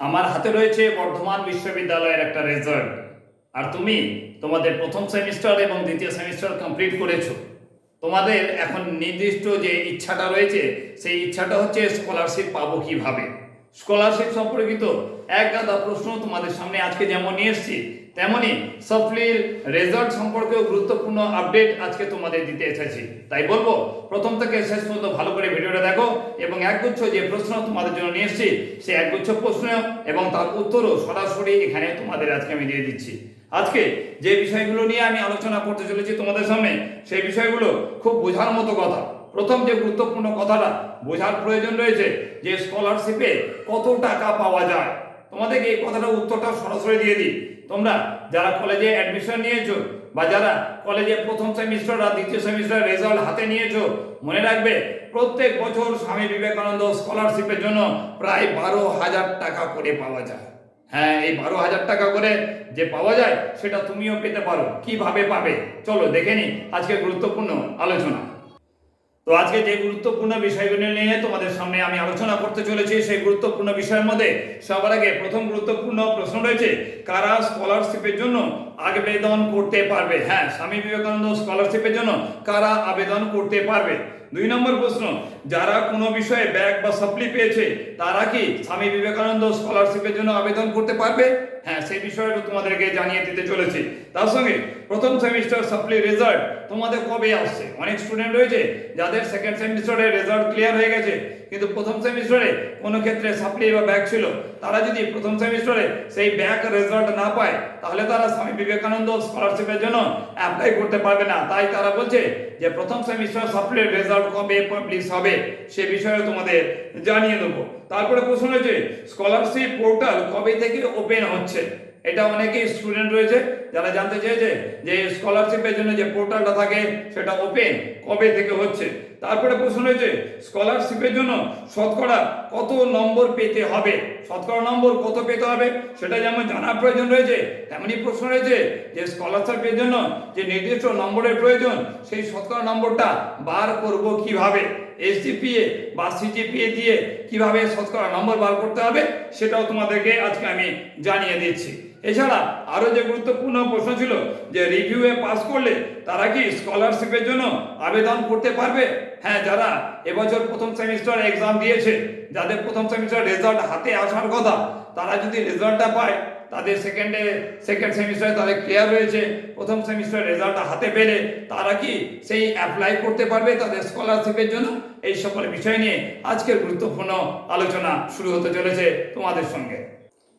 আমার হাতে রয়েছে বর্ধমান বিশ্ববিদ্যালয়ের একটা রেজাল্ট আর তুমি তোমাদের প্রথম সেমিস্টার এবং দ্বিতীয় সেমিস্টার কমপ্লিট করেছ। তোমাদের এখন নির্দিষ্ট যে ইচ্ছাটা রয়েছে, সেই ইচ্ছাটা হচ্ছে স্কলারশিপ পাবো কীভাবে? স্কলারশিপ সম্পর্কিত এক গাদা প্রশ্ন তোমাদের সামনে আজকে যেমন নিয়ে এসেছি তেমনি সফলির রেজাল্ট সম্পর্কেও গুরুত্বপূর্ণ আপডেট আজকে তোমাদের দিতে এসেছি। তাই বলব, প্রথম থেকে শেষ পর্যন্ত ভালো করে ভিডিওটা দেখো এবং একগুচ্ছ যে প্রশ্ন তোমাদের জন্য নিয়ে এসেছি সে একগুচ্ছ প্রশ্ন এবং তার উত্তরও সরাসরি এখানে তোমাদের আজকে আমি দিয়ে দিচ্ছি। আজকে যে বিষয়গুলো নিয়ে আমি আলোচনা করতে চলেছি তোমাদের সামনে, সেই বিষয়গুলো খুব বোঝার মতো কথা। প্রথম যে গুরুত্বপূর্ণ কথাটা, বোঝার প্রয়োজন রয়েছে যে স্কলারশিপে কত টাকা পাওয়া যায়। তোমাদেরকে এই কথাটা উত্তরটা সরাসরি দিয়ে দিই। তোমরা যারা কলেজে অ্যাডমিশন নিয়েছো বা যারা কলেজে প্রথম সেমিস্টার আর দ্বিতীয় সেমিস্টার রেজাল্ট হাতে নিয়েছো, মনে রাখবে প্রত্যেক বছর স্বামী বিবেকানন্দ স্কলারশিপের জন্য প্রায় বারো হাজার টাকা করে পাওয়া যায়। হ্যাঁ এই বারো হাজার টাকা করে যে পাওয়া যায়, সেটা তুমিও পেতে পারো। কীভাবে পাবে? চলো দেখে নি আজকে গুরুত্বপূর্ণ আলোচনা। তো আজকে যে গুরুত্বপূর্ণ বিষয়গুলো নিয়ে তোমাদের সামনে আমি আলোচনা করতে চলেছি, সেই গুরুত্বপূর্ণ বিষয়ের মধ্যে সবার আগে প্রথম গুরুত্বপূর্ণ প্রশ্ন রয়েছে, কারা স্কলারশিপের জন্য আবেদন করতে পারবে? হ্যাঁ স্বামী বিবেকানন্দ স্কলারশিপের জন্য কারা আবেদন করতে পারবে? দুই নম্বর প্রশ্ন, যারা কোনো বিষয়ে ব্যাগ বা সাপ্লি পেয়েছে, তারা কি স্বামী বিবেকানন্দ স্কলারশিপের জন্য আবেদন করতে পারবে? হ্যাঁ সেই বিষয়টা তোমাদেরকে জানিয়ে দিতে চলেছি। তার সঙ্গে প্রথম সেমিস্টার সাপ্লি রেজাল্ট তোমাদের কবে আসছে? অনেক স্টুডেন্ট রয়েছে, যাদের সেকেন্ড সেমিস্টারের রেজাল্ট ক্লিয়ার হয়ে গেছে, কিন্তু প্রথম সেমিস্টারে কোনো ক্ষেত্রে সাপ্লি বা ব্যাক ছিল। তারা যদি প্রথম সেমিস্টারে সেই ব্যাক রেজাল্ট না পায়, তাহলে তারা স্বামী বিবেকানন্দ স্কলারশিপের জন্য অ্যাপ্লাই করতে পারবে না। তাই তারা বলছে যে, প্রথম সেমিস্টার সাপ্লির রেজাল্ট কবে পাবলিশ হবে, সে বিষয়ে তোমাদের জানিয়ে দেবো। তারপরে প্রশ্ন হয়েছে স্কলারশিপ পোর্টাল কবে থেকে ওপেন হচ্ছে? এটা অনেকেই স্টুডেন্ট রয়েছে, যারা জানতে চেয়েছে যে স্কলারশিপের জন্য যে পোর্টালটা থাকে, সেটা ওপেন কবে থেকে হচ্ছে? তারপরে প্রশ্ন রয়েছে স্কলারশিপের জন্য শতকরা কত নম্বর পেতে হবে? শতকরা নম্বর কত পেতে হবে? সেটা যেমন জানার প্রয়োজন রয়েছে তেমনই প্রশ্ন রয়েছে যে স্কলারশিপের জন্য যে নির্দিষ্ট নম্বরের প্রয়োজন, সেই শতকরা নম্বরটা বার করব কীভাবে? এসজিপিএ বা সিজিপিএ দিয়ে কীভাবে শতকরা নম্বর বার করতে হবে, সেটাও তোমাদেরকে আজকে আমি জানিয়ে দিচ্ছি। এছাড়া আরও যে গুরুত্বপূর্ণ প্রশ্ন ছিল যে রিভিউয়ে পাস করলে তারা কি স্কলারশিপের জন্য আবেদন করতে পারবে? হ্যাঁ যারা এবছর প্রথম সেমিস্টার এক্সাম দিয়েছে, যাদের প্রথম সেমিস্টার রেজাল্ট হাতে আসার কথা, তারা যদি রেজাল্টটা পায় তাদের সেকেন্ডে সেকেন্ড সেমিস্টারে তাদের ক্লিয়ার হয়েছে। প্রথম সেমিস্টার রেজাল্ট হাতে পেলে তারা কি সেই অ্যাপ্লাই করতে পারবে তাদের স্কলারশিপের জন্য? এই সকল বিষয় নিয়ে আজকের গুরুত্বপূর্ণ আলোচনা শুরু হতে চলেছে তোমাদের সঙ্গে।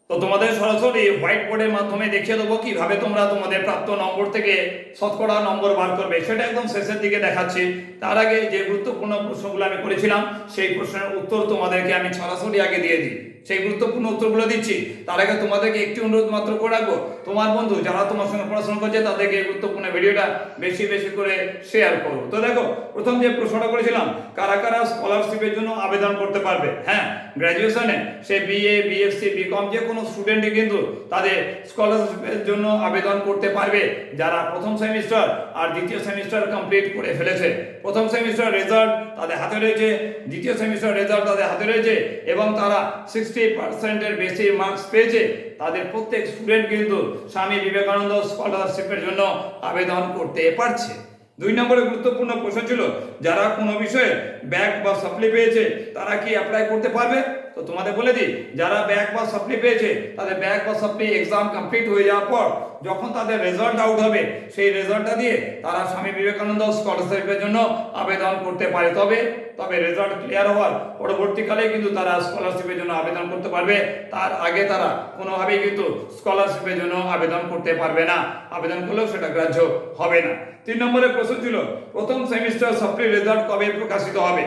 তো তোমাদের সরাসরি হোয়াইট বোর্ডের মাধ্যমে দেখিয়ে দেবো কীভাবে তোমরা তোমাদের প্রাপ্ত নম্বর থেকে শতকরা নম্বর বার করবে। সেটা একদম শেষের দিকে দেখাচ্ছি। তার আগে যে গুরুত্বপূর্ণ প্রশ্নগুলো আমি করেছিলাম, সেই প্রশ্নের উত্তর তোমাদেরকে আমি সরাসরি আগে দিয়ে দিই। সেই গুরুত্বপূর্ণ উত্তরগুলো দিচ্ছি। তার আগে তোমাদেরকে একটি অনুরোধ মাত্র করে রাখব। তোমার বন্ধু যারা তোমার সঙ্গে পড়াশোনা করছে, তাদেরকে এই গুরুত্বপূর্ণ ভিডিওটা বেশি বেশি করে শেয়ার করো। তো দেখো, প্রথম যে প্রশ্নটা করেছিলাম, কারা কারা স্কলারশিপের জন্য আবেদন করতে পারবে? হ্যাঁ গ্র্যাজুয়েশনে সে বিএ বিএসসি বিকম যে কোনো স্টুডেন্টই কিন্তু তাদের স্কলারশিপের জন্য আবেদন করতে পারবে। যারা প্রথম সেমিস্টার আর দ্বিতীয় সেমিস্টার কমপ্লিট করে ফেলেছে। প্রথম সেমিস্টার রেজাল্ট তাদের হাতে রয়েছে, দ্বিতীয় সেমিস্টার রেজাল্ট তাদের হাতে রয়েছে এবং তারা সিক্সটি পার্সেন্টের বেশি মার্কস পেয়েছে, তাদের প্রত্যেক স্টুডেন্ট কিন্তু স্বামী বিবেকানন্দ স্কলারশিপের জন্য আবেদন করতে পারছে। দুই নম্বরে গুরুত্বপূর্ণ প্রশ্ন ছিল, যারা কোনো বিষয়ে ব্যাক বা সাপ্লি পেয়েছে, তারা কি অ্যাপ্লাই করতে পারবে? তো তোমাদের বলে দিই, যারা ব্যাক বা সাপ্লি পেয়েছে, তাদের ব্যাক বা সাপ্লি এক্সাম কমপ্লিট হয়ে যাওয়ার পর যখন তাদের রেজাল্ট আউট হবে, সেই রেজাল্টটা দিয়ে তারা স্বামী বিবেকানন্দ স্কলারশিপের জন্য আবেদন করতে পারে। তবে তবে রেজাল্ট ক্লিয়ার হওয়ার পরবর্তীকালে কিন্তু তারা স্কলারশিপের জন্য আবেদন করতে পারবে। তার আগে তারা কোনোভাবেই কিন্তু স্কলারশিপের জন্য আবেদন করতে পারবে না। আবেদন করলেও সেটা গ্রাহ্য হবে না। তিন নম্বরের প্রশ্ন ছিল, প্রথম সেমিস্টার সাপ্লি রেজাল্ট কবে প্রকাশিত হবে?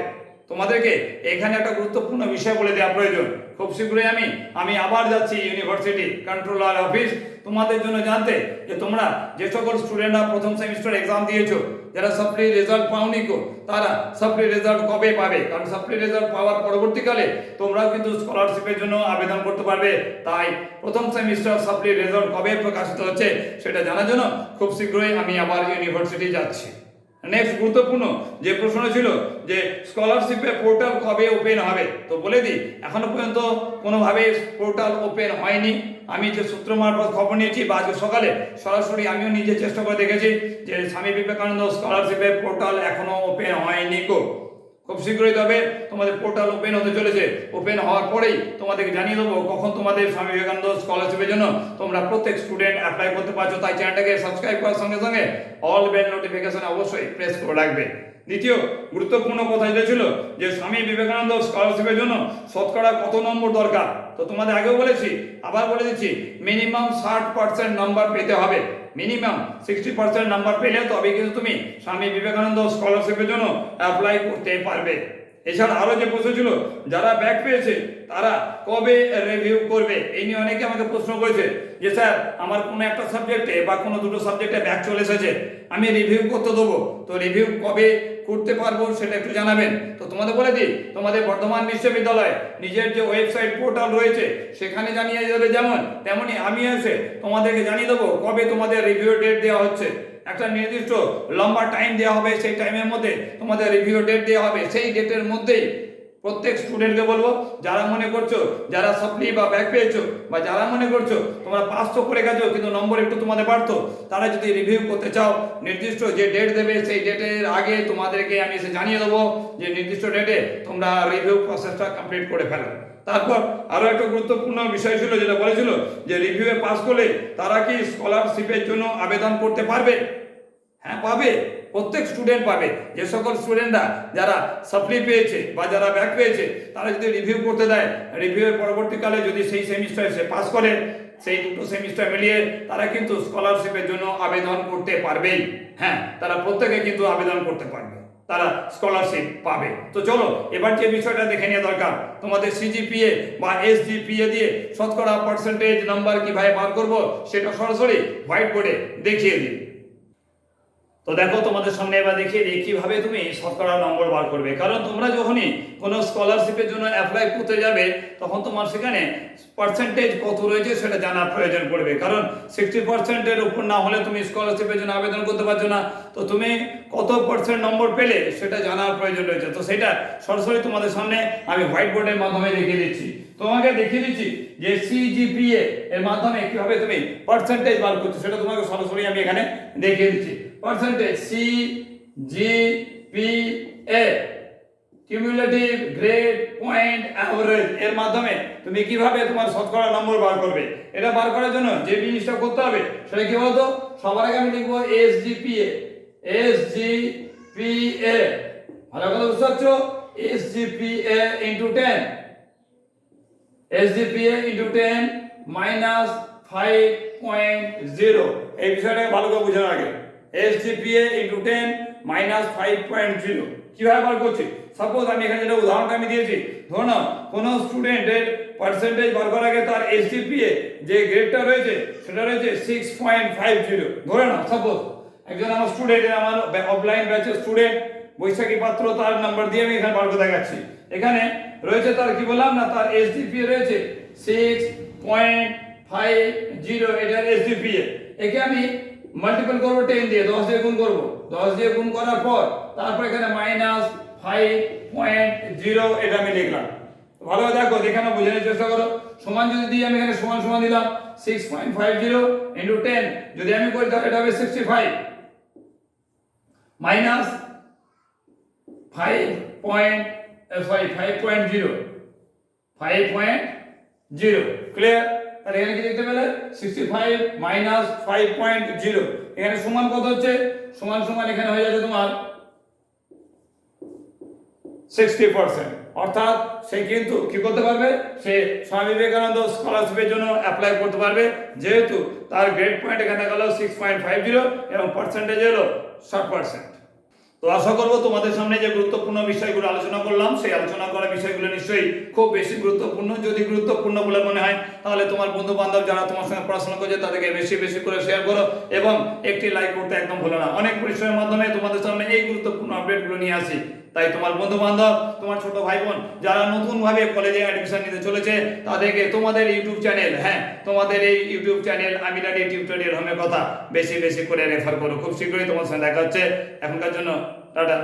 তোমাদেরকে এখানে একটা গুরুত্বপূর্ণ বিষয় বলে দেওয়া প্রয়োজন। খুব শীঘ্রই আমি আমি আবার যাচ্ছি ইউনিভার্সিটি কন্ট্রোলার অফিস তোমাদের জন্য জানতে যে তোমরা যে সকল স্টুডেন্টরা প্রথম সেমিস্টার এক্সাম দিয়েছ, যারা সাপ্লি রেজাল্ট পাওনি কো, তারা সাপ্লি রেজাল্ট কবে পাবে? কারণ সাপ্লি রেজাল্ট পাওয়ার পরবর্তীকালে তোমরাও কিন্তু স্কলারশিপের জন্য আবেদন করতে পারবে। তাই প্রথম সেমিস্টার সাপ্লি রেজাল্ট কবে প্রকাশিত হচ্ছে, সেটা জানার জন্য খুব শীঘ্রই আমি আবার ইউনিভার্সিটি যাচ্ছি। নেক্সট গুরুত্বপূর্ণ যে প্রশ্ন ছিল যে স্কলারশিপের পোর্টাল কবে ওপেন হবে? তো বলে দিই, এখনও পর্যন্ত কোনোভাবে পোর্টাল ওপেন হয়নি। আমি যে সূত্র মারফত খবর নিয়েছি বা আজকে সকালে সরাসরি আমিও নিজে চেষ্টা করে দেখেছি যে স্বামী বিবেকানন্দ স্কলারশিপের পোর্টাল এখনও ওপেন হয়নি কো খুব শীঘ্রই তবে তোমাদের পোর্টাল ওপেন হতে চলেছে। ওপেন হওয়ার পরেই তোমাদেরকে জানিয়ে দেবো, কখন তোমাদের স্বামী বিবেকানন্দ স্কলারশিপের জন্য তোমরা প্রত্যেক স্টুডেন্ট অ্যাপ্লাই করতে পারছ। তাই চ্যানেলটাকে সাবস্ক্রাইব করার সঙ্গে সঙ্গে অল বেল নোটিফিকেশন অবশ্যই প্রেস করে রাখবে। দ্বিতীয় গুরুত্বপূর্ণ কথা যেটা ছিল যে স্বামী বিবেকানন্দ স্কলারশিপের জন্য শতকরা কত নম্বর দরকার? তো তোমাদের আগেও বলেছি, আবার বলে দিচ্ছি মিনিমাম ষাট পার্সেন্ট নম্বর পেতে হবে। মিনিমাম সিক্সটি পার্সেন্ট নাম্বার পেলে তবে কিন্তু তুমি স্বামী বিবেকানন্দ স্কলারশিপের জন্য অ্যাপ্লাই করতে পারবে। এছাড়া আরও যে প্রশ্ন ছিল, যারা ব্যাক পেয়েছে, তারা কবে রিভিউ করবে? এই নিয়ে অনেকে আমাকে প্রশ্ন করেছে যে, স্যার, আমার কোনো একটা সাবজেক্টে বা কোনো দুটো সাবজেক্টে ব্যাক চলে এসেছে, আমি রিভিউ করতে দেবো। তো রিভিউ কবে করতে পারব সেটা একটু জানাবেন। তো তোমাদের বলে দিই, তোমাদের বর্ধমান বিশ্ববিদ্যালয় নিজের যে ওয়েবসাইট পোর্টাল রয়েছে, সেখানে জানিয়ে দেবে যেমন, তেমনি আমি এসে তোমাদেরকে জানিয়ে দেবো কবে তোমাদের রিভিউ ডেট দেওয়া হচ্ছে। একটা নির্দিষ্ট লম্বা টাইম দেওয়া হবে, সেই টাইমের মধ্যে তোমাদের রিভিউ ডেট দেওয়া হবে, সেই ডেটের মধ্যেই প্রত্যেক স্টুডেন্টকে বলব, যারা মনে করছ, যারা সাপ্লি বা ব্যাক পেয়েছ, বা যারা মনে করছ তোমরা পাস তো করে গেছো, কিন্তু নম্বর একটু তোমাদের বাড়তো, তারা যদি রিভিউ করতে চাও, নির্দিষ্ট যে ডেট দেবে, সেই ডেটের আগে তোমাদেরকে আমি এসে জানিয়ে দেবো যে নির্দিষ্ট ডেটে তোমরা রিভিউ প্রসেসটা কমপ্লিট করে ফেলো। তারপর আরও একটা গুরুত্বপূর্ণ বিষয় ছিল, যেটা বলেছিল যে রিভিউয়ে পাস করলে তারা কি স্কলারশিপের জন্য আবেদন করতে পারবে? হ্যাঁ পাবে। প্রত্যেক স্টুডেন্ট পাবে। যে সকল স্টুডেন্টরা যারা সাপ্লি পেয়েছে বা যারা ব্যাক পেয়েছে, তারা যদি রিভিউ করতে দেয় রিভিউয়ের পরবর্তীকালে যদি সেই সেমিস্টারে সে পাস করে, সেই দুটো সেমিস্টার মিলিয়ে তারা কিন্তু স্কলারশিপের জন্য আবেদন করতে পারবেই। হ্যাঁ তারা প্রত্যেকে কিন্তু আবেদন করতে পারবে। তারা স্কলারশিপ পাবে। তো চলো, এবার যে বিষয়টা দেখে নেওয়া দরকার, তোমাদের সিজিপিএ বা এসজিপিএ দিয়ে শতকরা পার্সেন্টেজ নাম্বার কীভাবে বার করব? সেটা সরাসরি হোয়াইট বোর্ডে দেখিয়ে দিই। তো দেখো তোমাদের সামনে এবার দেখিয়ে দিই কীভাবে তুমি শতকরা নম্বর বার করবে। কারণ তোমরা যখনই কোনো স্কলারশিপের জন্য অ্যাপ্লাই করতে যাবে, তখন তোমার সেখানে পার্সেন্টেজ কত রয়েছে সেটা জানার প্রয়োজন পড়বে। কারণ সিক্সটি পার্সেন্টের উপর না হলে তুমি স্কলারশিপের জন্য আবেদন করতে পারছ না। তো তুমি কত পার্সেন্ট নম্বর পেলে সেটা জানার প্রয়োজন রয়েছে। তো সেটা সরাসরি তোমাদের সামনে আমি হোয়াইট বোর্ডের মাধ্যমে দেখিয়ে দিচ্ছি। তোমাকে দেখিয়ে দিচ্ছি যে সিজিপিএ এর মাধ্যমে কীভাবে তুমি পার্সেন্টেজ বার করছ সেটা তোমাকে সরাসরি আমি এখানে দেখিয়ে দিচ্ছি। Percentage C G P A cumulative grade point average এর মাধ্যমে তুমি কীভাবে তোমার শতকরা নম্বর বার করবে? এটা বার করার জন্য যে জিনিসটা করতে হবে, সেটা কি বলতো? সবার আগে আমি লিখব S G P A S G P A ভালো কথা বুঝতে পারছ? S GPA into ten SGPA into ten minus five point zero এই বিষয়টাকে ভালো করে বোঝার আগে। SGPA into ten minus five point zero কীভাবে বার করছি? সাপোজ আমি এখানে যেটা উদাহরণটা আমি দিয়েছি, ধরো না কোনো স্টুডেন্টের পার্সেন্টেজ বার করার আগে তার এসডিপিএ যে গ্রেডটা রয়েছে, সেটা রয়েছে সিক্স পয়েন্ট ফাইভ জিরো ধরে না সাপোজ একজন আমার স্টুডেন্ট আমার অফলাইন ব্যাচের স্টুডেন্ট বৈশাখী পাত্র, তার নাম্বার দিয়ে আমি এখানে বার করে দেখাচ্ছি। এখানে রয়েছে তার, কি বললাম না, তার এসডিপিএ রয়েছে সিক্স পয়েন্ট ফাইভ জিরো এটার এসডিপিএ একে আমি মাল্টিপল করব টেন দিয়ে, দশ দিয়ে গুণ করব। দশ দিয়ে গুণ করার পর, তারপর এখানে মাইনাস ফাইভ পয়েন্ট জিরো এটা আমি লিখলাম। ভালো দেখো দেখানো বোঝানোর চেষ্টা করো। সমান যদি দিই, আমি এখানে সমান সমান দিলাম। Six point five zero into ten যদি আমি করি, তাহলে এটা হবে sixty five minus five point sorry five point zero five point zero clear তাহলে এখানে দেখতে পেলে? Sixty five minus five point zero এখানে সমান কত হচ্ছে? সমান সমান এখানে হয়ে যাচ্ছে তোমার সিক্সটি পার্সেন্ট অর্থাৎ সে কিন্তু কি করতে পারবে? সে স্বামী বিবেকানন্দ স্কলারশিপের জন্য অ্যাপ্লাই করতে পারবে। যেহেতু তার গ্রেড পয়েন্ট এখানে গেল সিক্স পয়েন্ট ফাইভ জিরো এবং পার্সেন্টেজ এলো ষাট পার্সেন্ট তো আশা করব তোমাদের সামনে যে গুরুত্বপূর্ণ বিষয়গুলো আলোচনা করলাম, সেই আলোচনা করা বিষয়গুলো নিশ্চয়ই খুব বেশি গুরুত্বপূর্ণ। যদি গুরুত্বপূর্ণ বলে মনে হয়, তাহলে তোমার বন্ধু বান্ধব যারা তোমার সঙ্গে পড়াশোনা করছে, তাদেরকে বেশি বেশি করে শেয়ার করো এবং একটি লাইক করতে একদম ভুলো না। অনেক পরিশ্রমের মাধ্যমে তোমাদের সামনে এই গুরুত্বপূর্ণ আপডেটগুলো নিয়ে আসি। তাই তোমার বন্ধু বান্ধব তোমার ছোট ভাই বোন যারা নতুন ভাবে কলেজে অ্যাডমিশন নিতে চলেছে, তাদেরকে তোমাদের ইউটিউব চ্যানেল হ্যাঁ তোমাদের এই ইউটিউব চ্যানেল আমি ডাডি টিউটোরিয়াল হোমের কথা বেশি বেশি করে রেফার করো। খুব শীঘ্রই তোমার সঙ্গে দেখা হচ্ছে। এখনকার জন্য টাটা।